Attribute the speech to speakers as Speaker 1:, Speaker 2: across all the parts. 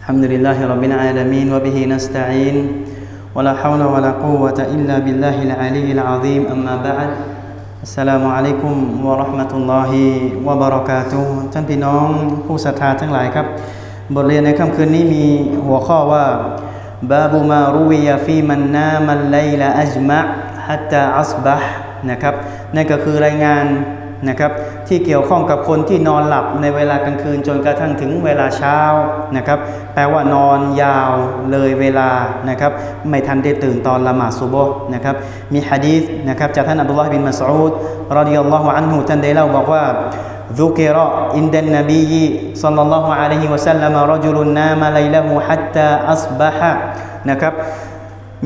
Speaker 1: الحمد لله رب العالمين وبه نستعين ولا حول ولا قوة إلا بالله العلي العظيم أما بعد السلام عليكم ورحمة الله وبركاته ท่านพี่น้องผู้ศรัทธาทั้งหลายครับ บทเรียนในค่ำคืนนี้มีหัวข้อว่า บาบูมารุวิยาฟีมันนามันไลละอัจมะฮัตตาอัสบะนะครับนั่นก็คือรายงาน นะครับที่เกี่ยวข้องกับคนที่นอนหลับในเวลากลางคืนจนกระทั่งถึงเวลาเช้านะครับแปลว่านอนยาวเลยเวลานะครับไม่ทันได้ตื่นตอนละหมาดซุบฮ์นะครับมีฮะดีษนะครับจากท่านอับดุลลอฮ์บินมัสอูดรดิยัลลอฮุอันฮุท่านได้เล่าบอกว่า ذكر عند النبي صلى الله عليه وسلم رجل نام ليله حتى أصبح นะครับ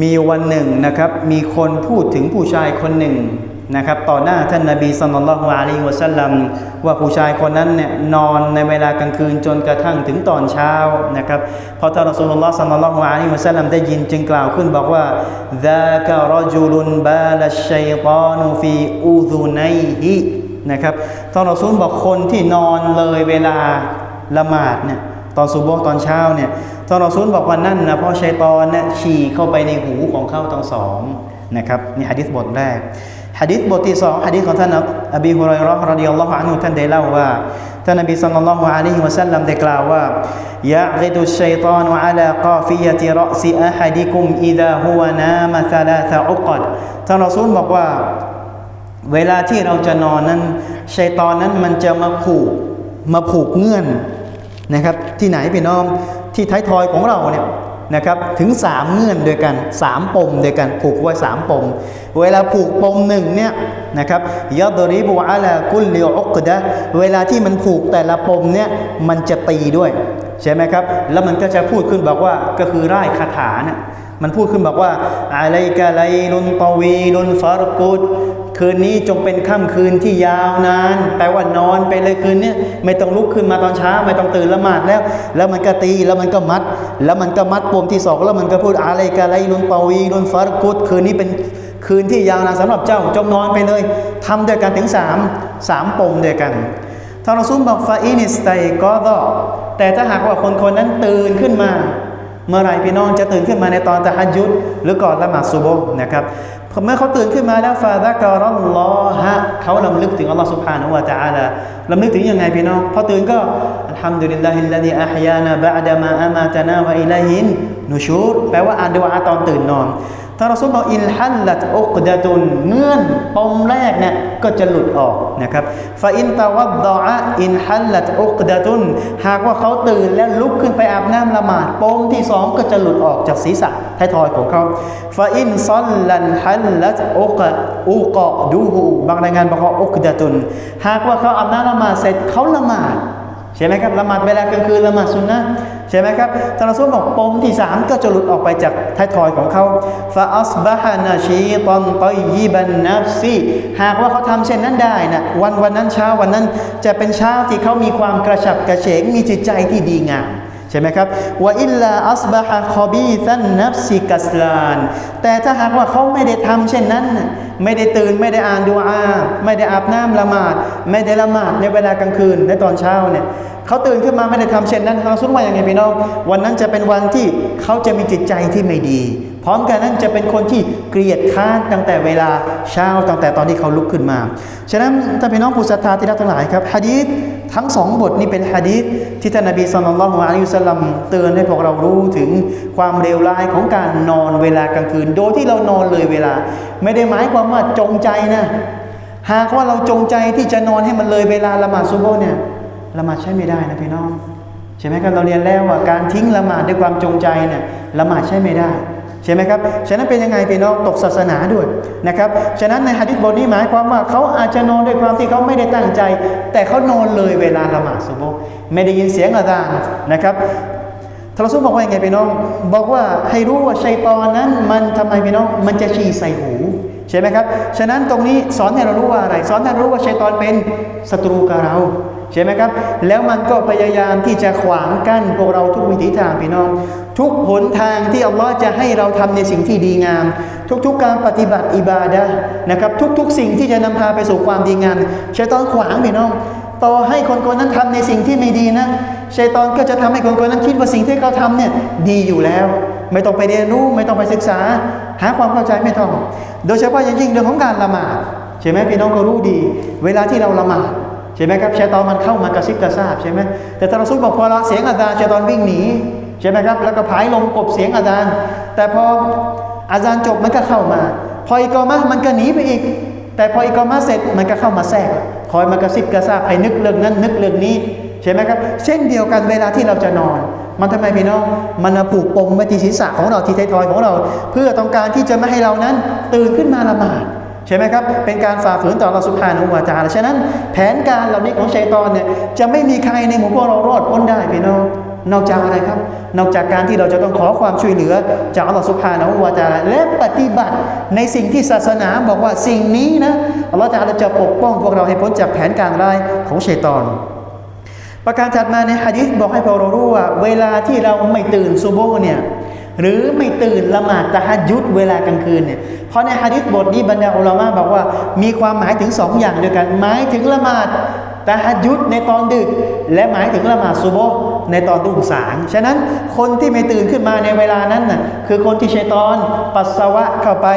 Speaker 1: มีวันหนึ่งนะครับมีคนพูดถึงผู้ชายคนหนึ่ง นะครับต่อหน้าท่านนบีสัลลัลลอฮุอะลัยฮิวะสัลลัมว่าผู้ชายคนนั้นเนี่ยนอนในเวลากลางคืนจนกระทั่งถึงตอนเช้านะครับพอท่านรอซูลุลลอฮ์สัลลัลลอฮุอะลัยฮิวะสัลลัมได้ยินจึงกล่าวขึ้นบอกว่า ذاك رجل بال الشيطان في أذنيه นะครับท่านรอซูลบอกคนที่นอนเลยเวลาละหมาดเนี่ยตอนซุบฮ์ตอนเช้าเนี่ยท่านรอซูลบอกว่านั่นนะเพราะชัยตอนเนี่ยฉี่เข้าไปในหูของเขาทั้งสอง นะครับนี่ฮะดิษบทแรกฮะดิษบทที่สองฮะดิษของท่านอบีฮุไรเราะห์รดิยัลลอฮุอันฮุท่านได้เล่าว่าท่านนบีศ็อลลัลลอฮุอะลัยฮิวะซัลลัมได้กล่าวว่ายะกิดุชัยตานุอะลากาฟิยะติรอซิอะฮัดิกุมอิดาฮุวะนามะซะลาซะอุกดท่านรอซูลบอกว่า เวลาที่เราจะนอนนั้นชัยตอนนั้นมันจะมาผูกมาผูกเงื่อนนะครับที่ไหนพี่น้องที่ท้ายทอยของเราเนี่ย นะครับถึงสามเงื่อนด้วยกันสามปมด้วยกันผูกไว้สามปม เวลาผูกปมหนึ่งเนี่ยนะครับยอดริบุอะลากุลลิอุกดะเวลาที่มันผูกแต่ละปมเนี่ยมันจะตีด้วย ใช่ไหมครับ แล้วมันก็จะพูดขึ้นบอกว่าก็คือร่ายคาถาเนี่ยมันพูดขึ้นบอกว่าอะไรกะไลลุนตวีลุนฟารกุด คืนนี้จงเป็นค่ำคืนที่ยาวนาน แปลว่านอนไปเลยคืนนี้ไม่ต้องลุกขึ้นมาตอนเช้า ไม่ต้องตื่นละหมาดแล้ว แล้วมันก็ตีแล้วมันก็มัด แล้วมันก็มัดปมที่สองแล้วมันก็พูดอะไรกะไลลุนตวีลุนฟารกุดคืนนี้เป็นคืนที่ยาวนานสำหรับเจ้าจงนอนไปเลยทำด้วยกันถึงสามสามปมด้วยกันทารอซูลบอกฟาอินิสไตก็ดอแต่ถ้าหากว่าคนคนนั้นตื่นขึ้นมา เมื่อไรพี่น้องจะตื่นขึ้นมาในตอนตะฮัจยุดหรือก่อนละหมาดซุบนะครับ เมื่อเขาตื่นขึ้นมาแล้วฟาดะกรอลลอฮะเขาลำลึกถึงอัลลอฮ์สุบฮานะวะตะอาลาลำลึกถึงยังไงพี่น้องพอตื่นก็อัลฮัมดุลิลลาฮิลลาฮิอัฮยานะบะดามะอามะตานาวะอิลัยฮินนูชูดแปลว่าอ่านดุอาตอนตื่นนอน ถ้าเราสุบอกอิลฮัลลัตอุกดะตุนเงื่อนปมแรกเนี่ยก็จะหลุดออกนะครับฟาอินตะวัดดอะอินฮัลลัตอุกดะตุนหากว่าเขาตื่นแล้วลุกขึ้นไปอาบน้ำละหมาดปมที่สองก็จะหลุดออกจากศีรษะท้ายทอยของเขาฟาอินซอลลันฮัลลัตอุกอุกอดูฮูบางรายงานบอกว่าอุกดะตุนหากว่าเขาอาบน้ำละหมาดเสร็จเขาละหมาด ใช่ไหมครับละหมาดเวลากลางคืนละหมาดสุนนะใช่ไหมครับทานรอซูบอกปมที่สามก็จะหลุดออกไปจากท้ายทอยของเขาฟาอัสบะฮานาชีตอนตอยยีบันนับซีหากว่าเขาทำเช่นนั้นได้นะวันวันนั้นเช้าวันนั้นจะเป็นเช้าที่เขามีความกระฉับกระเฉงมีจิตใจที่ดีงาม ช่ไหมครับว่าอิลลาอัสบะฮะคอบีซันนับซิกัสลาน แต่ถ้าหากว่าเขาไม่ได้ทำเช่นนั้น ไม่ได้ตื่นไม่ได้อ่านดูอา ไม่ได้อาบน้ำละหมาด ไม่ได้ละหมาดในเวลากลางคืนในตอนเช้าเนี่ยเขาตื่นขึ้นมาไม่ได้ทำเช่นนั้นทาสุนว่าอย่างไงพี่น้อง วันนั้นจะเป็นวันที่เขาจะมีจิตใจที่ไม่ดี พร้อมกันนั้นจะเป็นคนที่เกลียดค้านตั้งแต่เวลาเช้าตั้งแต่ตอนที่เขาลุกขึ้นมา ฉะนั้นท่านพี่น้องผู้ศรัทธาที่รักทั้งหลายครับฮะดีษ ทั้งสองบทนี้เป็นฮะดีษที่ท่านนบีสุลต่านละฮ์อะลัยฮิสลามเตือนให้พวกเรารู้ถึงความเลวร้ายของการนอนเวลากลางคืน โดยที่เรานอนเลยเวลา ไม่ได้หมายความว่าจงใจนะ หากว่าเราจงใจที่จะนอนให้มันเลยเวลาละหมาดซุบฮ์เนี่ยละหมาดใช้ไม่ได้นะพี่น้องใช่ไหมครับเราเรียนแล้วว่าการทิ้งละหมาดด้วยความจงใจเนี่ยละหมาดใช้ไม่ได้ ใช่ไหมครับ ฉะนั้นเป็นยังไงพี่น้องตกศาสนาด้วยนะครับ ฉะนั้นในฮะดิษบทนี้หมายความว่าเขาอาจจะนอนด้วยความที่เขาไม่ได้ตั้งใจ แต่เขานอนเลยเวลาละหมาดซุบฮ์ไม่ได้ยินเสียงอาจารย์นะครับทรสุบอกว่ายังไงพี่น้อง บอกว่าให้รู้ว่าชัยตอนนั้น มันทำไมพี่น้องมันจะฉี่ใส่หูใช่ไหมครับ ฉะนั้นตรงนี้สอนให้เรารู้ว่าอะไร สอนให้เรารู้ว่าชัยตอนเป็นศัตรูกับเราใช่ไหมครับ แล้วมันก็พยายามที่จะขวางกั้นพวกเราทุกวิถีทางพี่น้อง ทุกหนทางที่อัลลอฮ์จะให้เราทำในสิ่งที่ดีงาม ทุกๆการปฏิบัติอิบาดะนะครับ ทุกๆ สิ่งที่จะนำพาไปสู่ความดีงามชัยตอนขวางพี่น้อง ต่อให้คนคนนั้นทำในสิ่งที่ไม่ดีนะ
Speaker 2: ชัยตอนก็จะทำให้คนคนนั้นคิดว่าสิ่งที่เขาทำเนี่ยดีอยู่แล้ว ไม่ต้องไปเรียนรู้ไม่ต้องไปศึกษา หาความเข้าใจไม่ต้อง โดยเฉพาะอย่างยิ่งเรื่องของการละหมาดใช่ไหมพี่น้องก็รู้ดี เวลาที่เราละหมาดใช่ไหมครับชัยตอนมันเข้ามากระซิบกระซาบใช่ไหมแต่ถ้าเราซุบบอกพอเราเสียงอาจารย์ชัยตอนวิ่งหนี ใช่ไหมครับ แล้วก็ผายลมกบเสียงอาจารย์ แต่พออาจารย์จบมันก็เข้ามา พออีกอมะมันก็หนีไปอีก แต่พออีกอมะเสร็จมันก็เข้ามาแทรกคอยมากระซิบกระซาบให้นึกเรื่องนั้นนึกเรื่องนี้ใช่ไหมครับ เช่นเดียวกันเวลาที่เราจะนอน มันทำไมพี่น้อง มันผูกปมไว้ที่ศีรษะของเราที่ไทยทอยของเรา เพื่อต้องการที่จะไม่ให้เรานั้น ตื่นขึ้นมาละหมาดใช่ไหมครับ เป็นการฝ่าฝืนต่อเราสุภานุวาจาฉะนั้น แผนการเหล่านี้ของชัยตอนเนี่ยจะไม่มีใครในหมู่พวกเรารอดพ้นได้พี่น้อง นอกจากอะไรครับ นอกจากการที่เราจะต้องขอความช่วยเหลือ จากอัลลอฮฺสุบฮานะฮูวาตะอาและปฏิบัติในสิ่งที่ศาสนาบอกว่าสิ่งนี้นะอัลลอฮฺจะจะปกป้องพวกเราให้พ้นจากแผนการร้ายของชัยตอน ประการถัดมาในฮะดิษบอกให้พวกเรารู้ว่า เวลาที่เราไม่ตื่นซุโบเนี่ยหรือไม่ตื่นละหมาดตะฮัดยุดเวลากลางคืนเนี่ย เพราะในฮะดิษบทนี้บรรดาอุลามะบอกว่า มีความหมายถึงสองอย่างเดียกัน หมายถึงละหมาดตะฮัดยุดในตอนดึก และหมายถึงละหมาดซุโบ ในตอนรุ่งสาง ฉะนั้นคนที่ไม่ตื่นขึ้นมาในเวลานั้นน่ะคือคนที่ชัยตอนปัสสาวะเข้าไป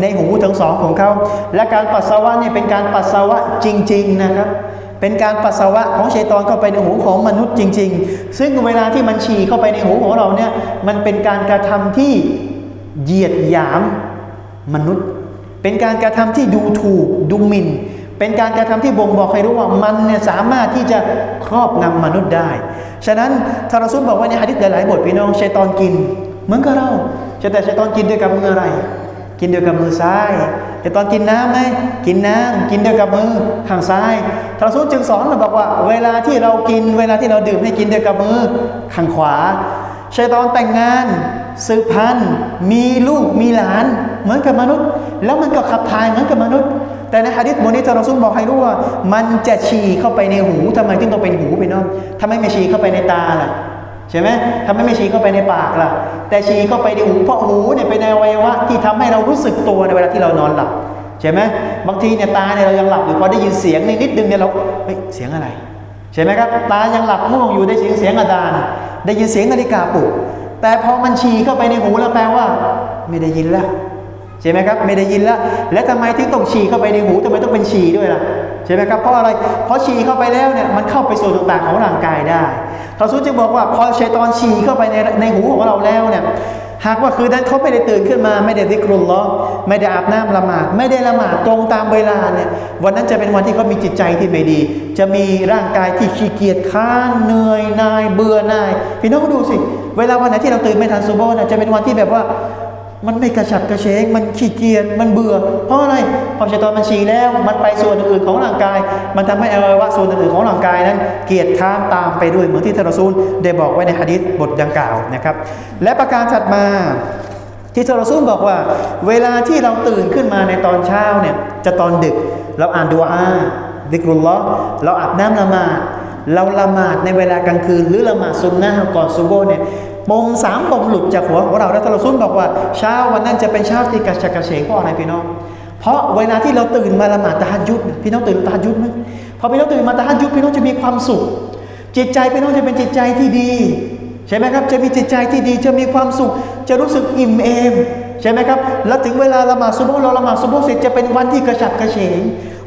Speaker 2: ในหูทั้งสองของเขา และการปัสสาวะเนี่ยเป็นการปัสสาวะจริง ๆนะครับเป็นการปัสสาวะของชัยตอนเข้าไปในหูของมนุษย์จริง ๆ ซึ่งเวลาที่มันฉี่เข้าไปในหูของเราเนี่ยมันเป็นการกระทำที่เหยียดหยามมนุษย์ เป็นการกระทำที่ดูถูกดูหมิ่น เป็นการกระทำที่บ่งบอกให้รู้ว่ามันเนี่ยสามารถที่จะครอบงำมนุษย์ได้ ฉะนั้นทารซุลบอกว่าในฮะดิษหลายๆบทพี่น้องชัยตอนกิน เหมือนกับเราแต่ชัยตอนกินด้วยกับมืออะไร กินด้วยกับมือซ้ายแต่ตอนกินน้ำไหมกินน้ำกินด้วยกับมือข้างซ้ายทารซุลจึงสอนเราบอกว่า เวลาที่เรากิน เวลาที่เราดื่มให้กินด้วยกับมือข้างขวาชัยตอนแต่งงานสืบพันธุ์มีลูกมีหลาน เหมือนกับมนุษย์ แล้วมันก็ขับถ่ายเหมือนกับมนุษย์ แต่ในฮะดิษบทนี้ทารซุลบอกให้รู้ว่า มันจะฉี่เข้าไปในหูทำไมถึงต้องเป็นหูไปน้องทำไมไม่ฉี่เข้าไปในตาล่ะใช่ไหมทำไมไม่ฉี่เข้าไปในปากล่ะ แต่ฉี่เข้าไปในหูเพราะหูเนี่ยเป็นอวัยวะที่ทำให้เรารู้สึกตัวในเวลาที่เรานอนหลับใช่ไหมบางทีเนี่ยตาเนี่ยเรายังหลับอยู่พอได้ยินเสียงนิดนึงเนี่ยเราเฮ้ยเสียงอะไร ใช่ไหมครับ ตายังหลับง่วงอยู่ได้ยินเสียงอาจารย์ได้ยินเสียงนาฬิกาปลุกแต่พอมันฉี่เข้าไปในหูแล้วแปลว่า ไม่ได้ยินแล้ว ใช่ไหมครับไม่ได้ยินแล้ว และทำไมถึงต้องฉี่เข้าไปในหูทำไมต้องเป็นฉี่ด้วยล่ะใช่ไหมครับเพราะอะไรเพราะฉี่เข้าไปแล้วเนี่ยมันเข้าไปส่วนต่างๆของร่างกายได้ทรซุจึงบอกว่าพอชัยตอนฉี่เข้าไปในในหูของเราแล้วเนี่ยหากว่าคืนนั้นเขาไม่ได้ตื่นขึ้นมา ไม่ได้ดิกรุลลอไม่ได้อาบน้ำละหมาดไม่ได้ละหมาดตรงตามเวลาเนี่ยวันนั้นจะเป็นวันที่เขามีจิตใจที่ไม่ดี จะมีร่างกายที่ขี้เกียจค้านเหนื่อยนาย เบื่อหน่าย พี่น้องก็ดูสิ เวลาวันไหนที่เราตื่นไม่ทันซูโบนะจะเป็นวันที่แบบว่า มันไม่กระฉับกระเฉง มันขี้เกียจ มันเบื่อ เพราะอะไรพอชัยตอนมันฉี่แล้ว มันไปส่วนอื่นของร่างกาย มันทำให้อวัยวะส่วนอื่นของร่างกายนั้น เกียจค้านตามไปด้วยเหมือนที่ทารซูลได้บอกไว้ในฮะดิษบทดังกล่าวนะครับ และประการถัดมาที่ทารซูลบอกว่า เวลาที่เราตื่นขึ้นมาในตอนเช้าเนี่ย จะตอนดึก เราอ่านดูอาดิกรุลลอฮ์เราอาบน้ำละหมาดเราละหมาดในเวลากลางคืนหรือละหมาดซุนนะก่อนซุโบเนี่ย ปมสามปมหลุดจากหัวของเราแล้วทาซุลบอกว่าเช้าวันนั้นจะเป็นเช้าที่กระฉับกระเฉงเพราะอะไรพี่น้อง เพราะเวลาที่เราตื่นมาละหมาดตะฮัดยุดพี่น้องตื่นตะฮัดยุดไหมพอพี่น้องตื่นมาตะฮัดยุดพี่น้องจะมีความสุข จิตใจพี่น้องจะเป็นจิตใจที่ดีใช่ไหมครับ จะมีจิตใจที่ดีจะมีความสุข จะรู้สึกอิ่มเอมใช่ไหมครับ แล้วถึงเวลาละหมาดซุบห์เราละหมาดซุบห์เสร็จจะเป็นวันที่กระฉับกระเฉง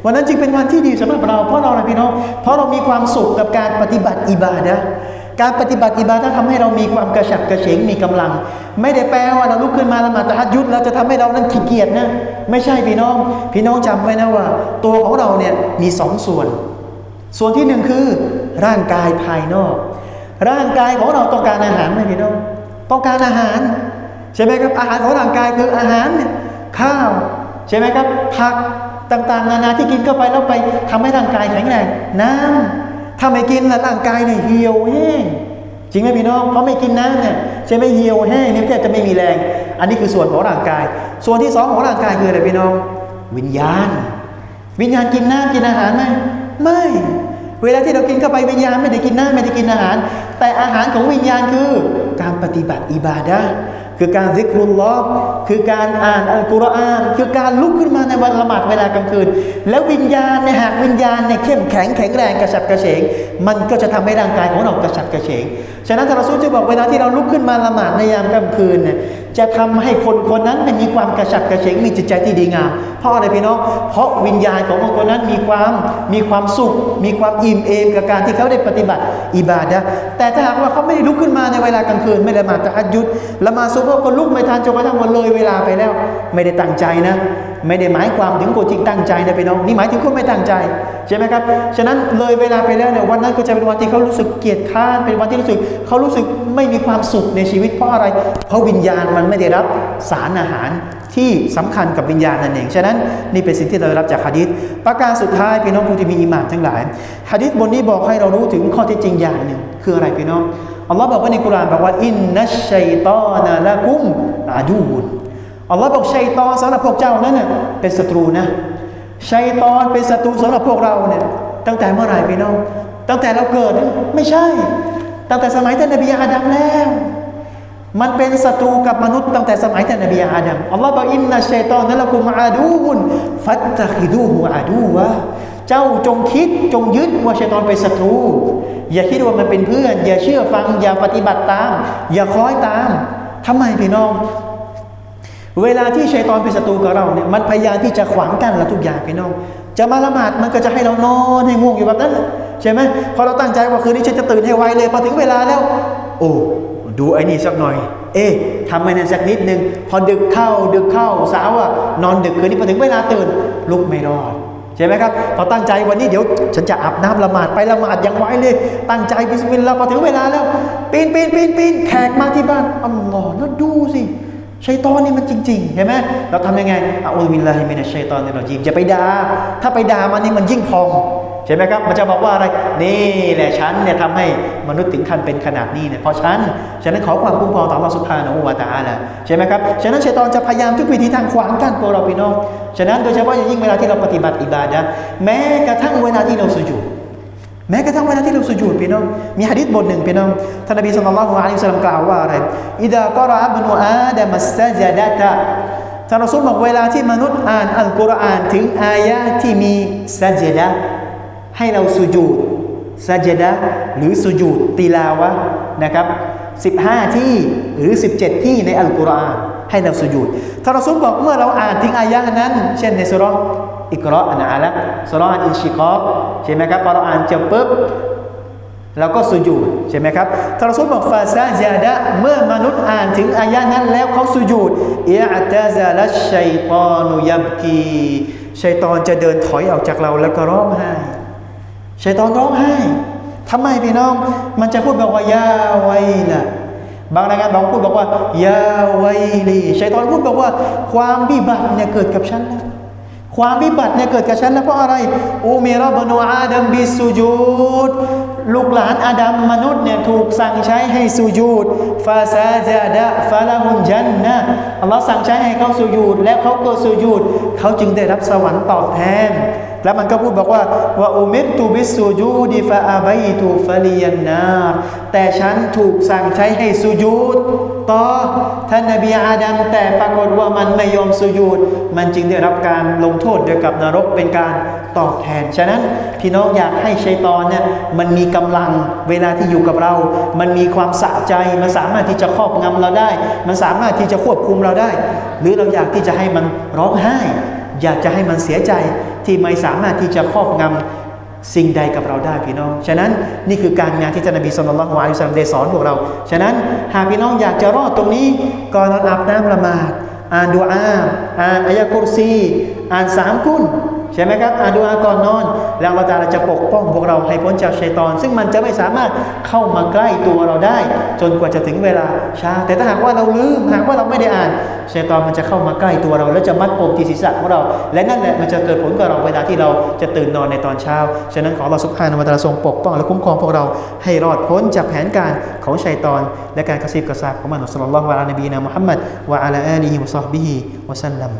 Speaker 2: วันนั้นจึงเป็นวันที่ดีสำหรับเราเพราะเราอะไรพี่น้อง เพราะเรามีความสุขกับการปฏิบัติอิบาดะ การปฏิบัติอิบาดะห์ทำให้เรามีความกระฉับกระเฉงมีกำลัง ไม่ได้แปลว่าเราลุกขึ้นมาละหมาดตะฮัดยุดแล้วจะทำให้เรานั้นขี้เกียจนะ ไม่ใช่พี่น้อง พี่น้องจำไว้นะว่า ตัวของเราเนี่ยมีสองส่วน ส่วนที่หนึ่งคือ ร่างกายภายนอก ร่างกายของเราต้องการอาหารไหมพี่น้อง ต้องการอาหาร ใช่ไหมครับอาหารของร่างกายคืออาหารเนี่ยข้าว ใช่ไหมครับผักต่างๆ นานาที่กินเข้าไปแล้วไปทำให้ร่างกายแข็งแรงน้ำ ถ้าไม่กินแล้วร่างกายเนี่ยเหี่ยวแห้งจริงไหมพี่น้องเพราะไม่กินน้ำเนี่ยใช่ไหมเหี่ยวแห้งเนี่ยแทบจะไม่มีแรง อันนี้คือส่วนของร่างกาย ส่วนที่สองของร่างกายคืออะไรพี่น้อง วิญญาณ วิญญาณกินน้ำกินอาหารไหมไม่ เวลาที่เรากินเข้าไปวิญญาณไม่ได้กินน้ำไม่ได้กินอาหาร แต่อาหารของวิญญาณคือการปฏิบัติอิบาดะ คือการซิกรุลลอฮ์คือการอ่านอัลกุรอาน คือการลุกขึ้นมาในวันละหมาดเวลากลางคืน แล้ววิญญาณเนี่ยหากวิญญาณเนี่ยเข้มแข็งแข็งแรงกระฉับกระเฉง มันก็จะทำให้ร่างกายของเรากระฉับกระเฉง ฉะนั้นทาราซูจะบอกเวลาที่เราลุกขึ้นมาละหมาดในยามกลางคืนเนี่ย จะทำให้คนคนนั้นมีความกระฉับกระเฉงมีจิตใจที่ดีงามเพราะอะไรพี่น้อง เพราะวิญญาณของคนคนนั้นมีความมีความสุข มีความอิ่มเอมกับการที่เขาได้ปฏิบัติอิบาดะแต่ถ้าหากว่าเขาไม่ได้ลุกขึ้นมาในเวลากลางคืน ไม่ได้มาตะฮัดยุดละมาซุบฮ์ก็ลุกไม่ทันจนกระทั่งวันเลยเวลาไปแล้ว ไม่ได้ตั้งใจนะ ไม่ได้หมายความถึงคนที่ตั้งใจนะพี่น้องนี่หมายถึงคนไม่ตั้งใจใช่ไหมครับฉะนั้นเลยเวลาไปแล้วเนี่ยวันนั้นก็จะเป็นวันที่เขารู้สึกเกลียดค้านเป็นวันที่รู้สึกเขารู้สึกไม่มีความสุขในชีวิตเพราะอะไร เพราะวิญญาณมันไม่ได้รับสารอาหารที่สำคัญกับวิญญาณนั่นเองฉะนั้นนี่เป็นสิ่งที่เราได้รับจากฮะดิษประการสุดท้ายพี่น้องผู้ที่มีอีหมานทั้งหลายฮะดิษบนนี้บอกให้เรารู้ถึงข้อเที่จริงอย่างหนึ่งคืออะไรพี่น้องอัลลอฮ์บอกว่าในกุรานบอกว่าอินนัชชัยตอนะละกุมอาดูบุน อัลลอฮ์บอกชัยตอนสำหรับพวกเจ้านั้นเน่ะเป็นศัตรูนะชัยตอนเป็นศัตรูสำหรับพวกเราเนี่ยตั้งแต่เมื่อไหร่พี่น้อง ตั้งแต่เราเกิดไม่ใช่ ตั้งแต่สมัยท่านนบีอาดัมแล้ว มันเป็นศัตรูกับมนุษย์ตั้งแต่สมัยท่านนบีอาดัมอัลลอฮ์บอกอินนัชัยตอนนั้นละกุมอาดูบุนฟัตตะคิดูฮูอาดูวะเจ้าจงคิดจงยึดว่าชัยตอนเป็นศัตรู อย่าคิดว่ามันเป็นเพื่อน อย่าเชื่อฟังอย่าปฏิบัติตาม อย่าคล้อยตามทำไมพี่น้อง เวลาที่ชัยตอนเป็นศัตรูกับเราเนี่ยมันพยายามที่จะขวางกั้นเราทุกอย่างพี่น้อง จะมาละหมาดมันก็จะให้เรานอนให้ง่วงอยู่แบบนั้นแหละใช่ไหมพอเราตั้งใจว่าคืนนี้ฉันจะตื่นให้ไวเลยพอถึงเวลาแล้ว โอ้ดูไอ้นี่สักหน่อย เอ๊ะทำไมนั่นสักนิดนึง พอดึกเข้าดึกเข้าสาวอะนอนดึกคืนนี้พอถึงเวลาตื่นลุกไม่รอดใช่ไหมครับพอตั้งใจวันนี้เดี๋ยวฉันจะอาบน้ำละหมาดไปละหมาดอย่างไวเลย ตั้งใจบิสมิลลาห์พอถึงเวลาแล้วปีนปีนปีนปีนแขกมาที่บ้านอัลลอฮ์แล้วดูสิ ชัยตอนนี่มันจริงๆเห็นไหมเราทำยังไงอาอูบิลลาฮิมินัชชัยตอนในเราจีมจะไปด่าถ้าไปด่ามันนี่มันยิ่งพองใช่ไหมครับ มันจะบอกว่าอะไร นี่แหละฉันเนี่ยทำให้มนุษย์ถึงขั้นเป็นขนาดนี้เนี่ยเพราะฉันฉะนั้นขอความคุ้มครองต่ออัลลอฮ์สุบฮานวะตาลาใช่ไหมครับ ฉะนั้นชัยตอนจะพยายามทุกวิธีทางขวางกั้นตัวเราพี่น้อง ฉะนั้นโดยเฉพาะอย่างยิ่งเวลาที่เราปฏิบัติอิบาดะแม้กระทั่งเวลาที่เราสุญูด แม้กระทั่งเวลาที่เราสุญูดพี่น้องมีหะดีษบทหนึ่งพี่น้องท่านนบีสุลต่านละฮ์อะลัยฮิสลามกล่าวว่าอะไรอิดะกรอะบนุอาดะมัสซะจดะตะท่านรอซูลบอกเวลาที่มนุษย์อ่านอัลกุรอานถึงอายะที่มีสัจดะให้เราสุญูดสัจดะหรือสุญูดติลาวะนะครับ15 ที่หรือ 17 ที่ในอัลกุรอานให้เราสุญูดท่านรอซูลบอกเมื่อเราอ่านถึงอายะนั้น เช่นในสุรา อิกราอันอาลักสุราอันอินชิกอใช่ไหมครับพอเราอ่านจบปุ๊บเราก็สุญูดใช่ไหมครับทารอซูลบอกฟาซาจาดะเมื่อมนุษย์อ่านถึงอายะนั้นแล้วเขาสุญูดอิอัตซาลัชชัยตอนุยับกีชัยตอนจะเดินถอยออกจากเราแล้วก็ร้องไห้ชัยตอนร้องไห้ทำไมพี่น้อง มันจะพูดบอกว่ายาไวละบางรายงานบางพูดบอกว่ายาไวลีชัยตอนพูดบอกว่า ความวิบัติเนี่ยเกิดกับฉันแล้ว ความวิบัติเนี่ยเกิดกับฉันแล้วเพราะอะไรอูเมรบนูอาดัมบิสุจูดลูกหลานอาดัมมนุษย์เนี่ยถูกสั่งใช้ให้สุจูดฟาซาจาดะฟาลาฮุนจันนะอัลลอฮ์สั่งใช้ให้เขาสุจูดแล้วเขาก็สุจูดเขาจึงได้รับสวรรค์ตอบแทน แล้วมันก็พูดบอกว่าว่าอุมิรตูบิสุจูดิฟาอาบัยตูฟาลียนนาแต่ฉันถูกสั่งใช้ให้สุจูด ต่อท่านนบีอาดัมแต่ปรากฏว่ามันไม่ยอมสุญูดมันจึงได้รับการลงโทษโดยกับนรกเป็นการตอบแทน ฉะนั้นพี่น้องอยากให้ชัยตอนเนี่ยมันมีกำลังเวลาที่อยู่กับเรา มันมีความสะใจ มันสามารถที่จะครอบงำเราได้ มันสามารถที่จะควบคุมเราได้ หรือเราอยากที่จะให้มันร้องไห้ อยากจะให้มันเสียใจที่ไม่สามารถที่จะครอบงำ สิ่งใดกับเราได้พี่น้อง ฉะนั้นนี่คือการงานที่ท่านนบีสุลต่านละฮ์วะลัยฮิสซาลามได้สอนพวกเรา ฉะนั้นหากพี่น้องอยากจะรอดตรงนี้ก่อนนอนอาบน้ำละหมาด อ่านดูอาอ่านอายะกุรซี อ่านสามกุน ใช่ไหมครับอ่านดูอาก่อนนอน แล้วอัลลอฮฺตะอาจะปกป้องพวกเราให้พ้นจากชัยตอน ซึ่งมันจะไม่สามารถเข้ามาใกล้ตัวเราได้ จนกว่าจะถึงเวลาช้าแต่ถ้าหากว่าเราลืมหากว่าเราไม่ได้อ่านชัยตอนมันจะเข้ามาใกล้ตัวเรา แล้วจะมัดปมที่ศีรษะของเรา และนั่นแหละมันจะเกิดผลกับเราเวลาที่เราจะตื่นนอนในตอนเช้าฉะนั้นขอเราสุภาพนวตาลทรงปกป้องและคุ้มครองพวกเราให้รอดพ้นจากแผนการของชัยตอน และการกระซิบกระซาบของมันอัลลอฮฺวะลานบีนะมุฮัมมัดวะอะลาอาลีฮิวะซอฮบิฮิวะซัลลัม